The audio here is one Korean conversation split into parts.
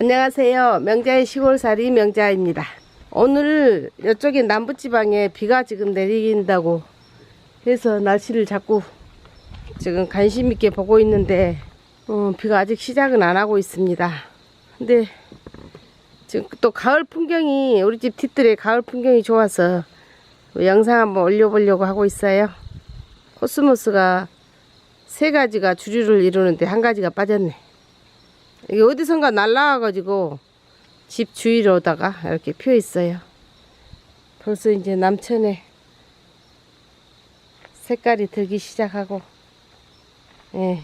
안녕하세요. 명자의 시골살이 명자입니다. 오늘 이쪽에 남부지방에 비가 지금 내린다고 해서 날씨를 자꾸 지금 관심 있게 보고 있는데 어, 비가 아직 시작은 안 하고 있습니다. 근데 지금 또 가을 풍경이 우리 집 뒷뜰에 가을 풍경이 좋아서 영상 한번 올려보려고 하고 있어요. 코스모스가 세 가지가 주류를 이루는데 한 가지가 빠졌네. 이게 어디선가 날라와가지고 집 주위로다가 이렇게 피어 있어요. 벌써 이제 남천에 색깔이 들기 시작하고, 예.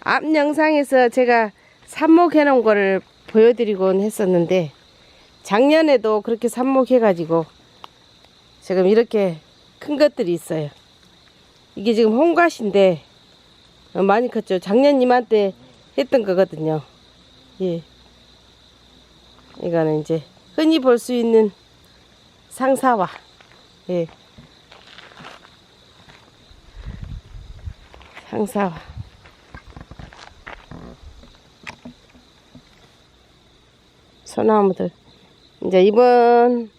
앞 영상에서 제가 삽목해 놓은 거를 보여드리곤 했었는데, 작년에도 그렇게 삽목해 가지고, 지금 이렇게 큰 것들이 있어요. 이게 지금 홍갓인데, 어, 많이 컸죠. 작년 이맘때 했던 거거든요. 예. 이거는 이제 흔히 볼 수 있는 상사화. 예. 상사화. 소나무들. 이제 이번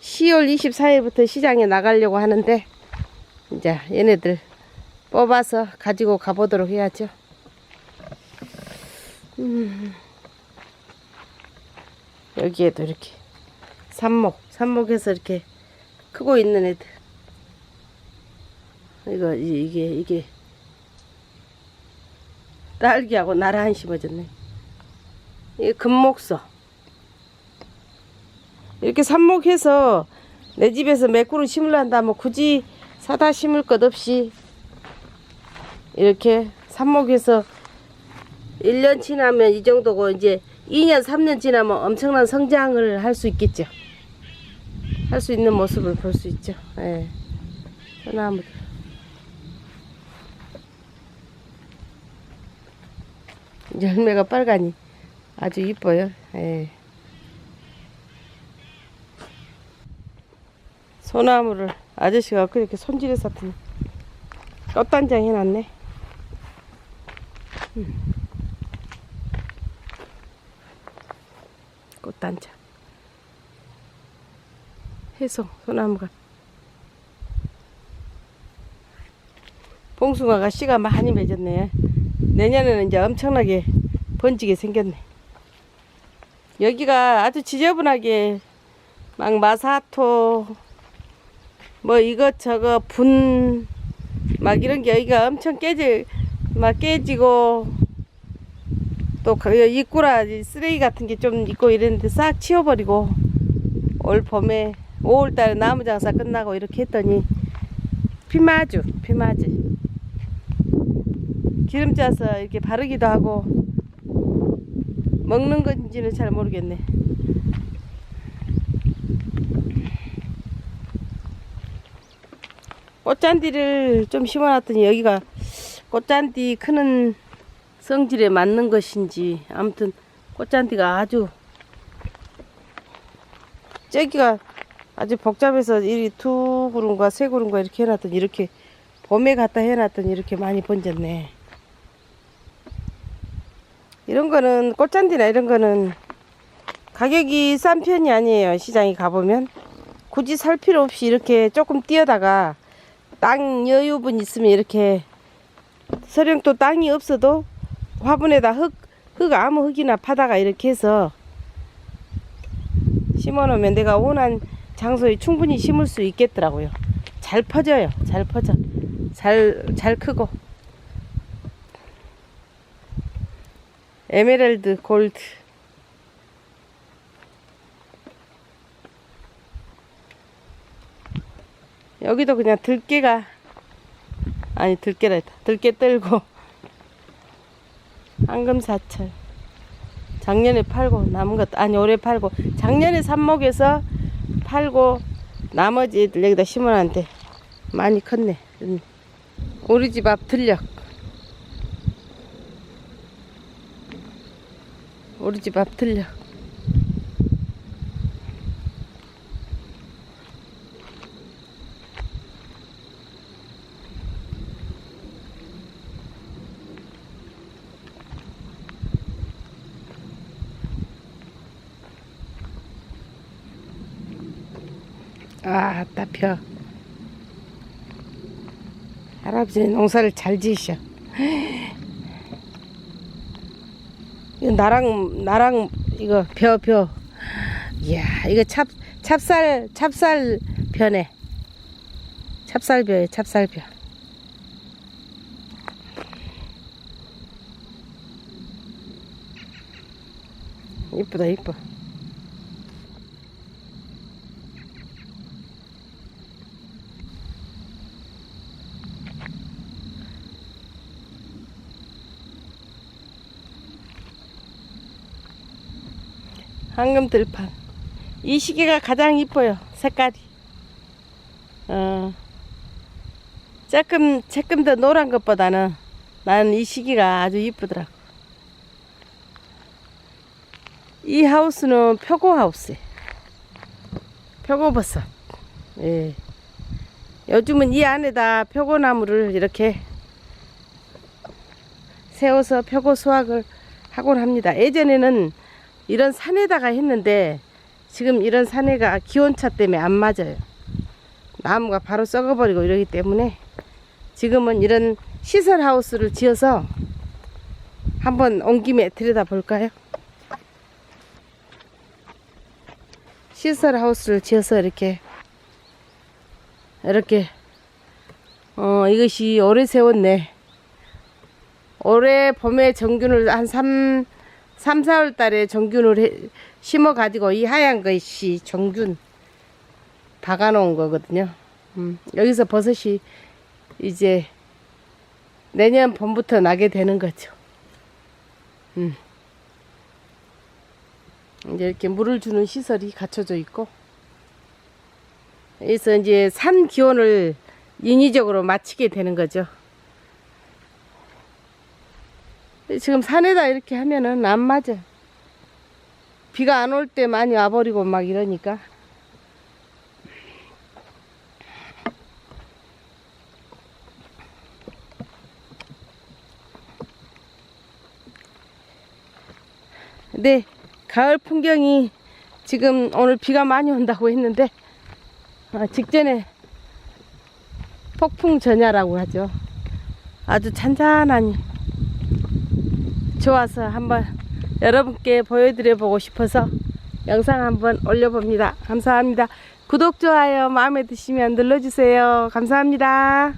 10월 24일부터 시장에 나가려고 하는데, 이제 얘네들 뽑아서 가지고 가보도록 해야죠. 음. 여기에도 이렇게 삽목, 삽목해서 이렇게 크고 있는 애들. 이거 이- 이게 이게 딸기하고 나란히 심어졌네. 이게 금목서. 이렇게 삽목해서 내 집에서 매꾸를 심으려 한다면 굳이 사다 심을 것 없이 이렇게 삽목해서 1년 지나면 이 정도고 이제 2년, 3년 지나면 엄청난 성장을 할 수 있겠죠. 할 수 있는 모습을 볼 수 있죠. 예. 소나무들. 열매가 빨가니 아주 이뻐요. 예. 소나무를 아저씨가 그렇게 손질해서 꽃단장 해놨네. 꽃단장. 해송 소나무가. 봉숭아가 씨가 많이 맺었네. 내년에는 이제 엄청나게 번지게 생겼네. 여기가 아주 지저분하게 막 마사토 뭐 이것저것 분 막 이런 게 여기가 엄청 깨지 막 깨지고 또그 이꾸라 쓰레기 같은 게 좀 있고 이랬는데 싹 치워버리고 올 봄에 5월달에 나무 장사 끝나고 이렇게 했더니 피마주 피마지 기름 짜서 이렇게 바르기도 하고 먹는 건지는 잘 모르겠네. 꽃잔디를 좀 심어놨더니 여기가 꽃잔디 크는 성질에 맞는 것인지 아무튼 꽃잔디가 아주 저기가 아주 복잡해서 이두 그루인가 세 그루인가 이렇게 해놨더니 이렇게 봄에 갖다 해놨더니 이렇게 많이 번졌네. 이런 거는 꽃잔디나 이런 거는 가격이 싼 편이 아니에요. 시장에 가보면 굳이 살 필요 없이 이렇게 조금 뛰어다가 땅 여유분 있으면 이렇게 서령 또 땅이 없어도 화분에다 흙, 흙 아무 흙이나 파다가 이렇게 해서 심어 놓으면 내가 원한 장소에 충분히 심을 수 있겠더라고요. 잘 퍼져요. 잘 퍼져. 잘, 잘 크고. 에메랄드 골드. 여기도 그냥 들깨가 아니 들깨라 했다. 들깨 떨고 황금 사철. 작년에 팔고 남은 것 아니 올해 팔고. 작년에 삽목에서 팔고 나머지 여기다 심어놨는데 많이 컸네. 음. 우리 집 앞 들녘. 우리 집 앞 들녘 아, 따 펴. 할아버지 농사를 잘 지으셔. 이거 나랑 나랑 이거 벼 벼. 이야 이거 찹 찹쌀 찹쌀 벼네. 찹쌀 벼에 찹쌀 벼. 이쁘다 이뻐. 황금 들판. 이 시기가 가장 이뻐요. 색깔이. 어. 조금 조금 더 노란 것보다는 나는 이 시기가 아주 이쁘더라고. 이 하우스는 표고 하우스. 표고버섯. 예. 요즘은 이 안에다 표고나무를 이렇게 세워서 표고 수확을 하곤 합니다. 예전에는 이런 산에다가 했는데 지금 이런 산에가 기온차 때문에 안 맞아요. 나무가 바로 썩어버리고 이러기 때문에 지금은 이런 시설 하우스를 지어서 한번 온 김에 들여다 볼까요? 시설 하우스를 지어서 이렇게 이렇게 어 이것이 오래 세웠네. 올해 봄에 정균을 한 3, 3, 4월 달에 정균을 해, 심어 가지고 이 하얀 것이 정균 박아 놓은 거거든요. 음, 여기서 버섯이 이제 내년 봄부터 나게 되는 거죠. 음. 이제 이렇게 물을 주는 시설이 갖춰져 있고, 그래서 이제 산 기온을 인위적으로 맞추게 되는 거죠. 지금 산에다 이렇게 하면은 안 맞아. 비가 안 올 때 많이 와버리고 막 이러니까. 네, 가을 풍경이 지금 오늘 비가 많이 온다고 했는데, 아, 직전에 폭풍 전야라고 하죠. 아주 찬찬하니 좋아서 한번 여러분께 보여드려 보고 싶어서 영상 한번 올려봅니다. 감사합니다. 구독, 좋아요 마음에 드시면 눌러주세요. 감사합니다.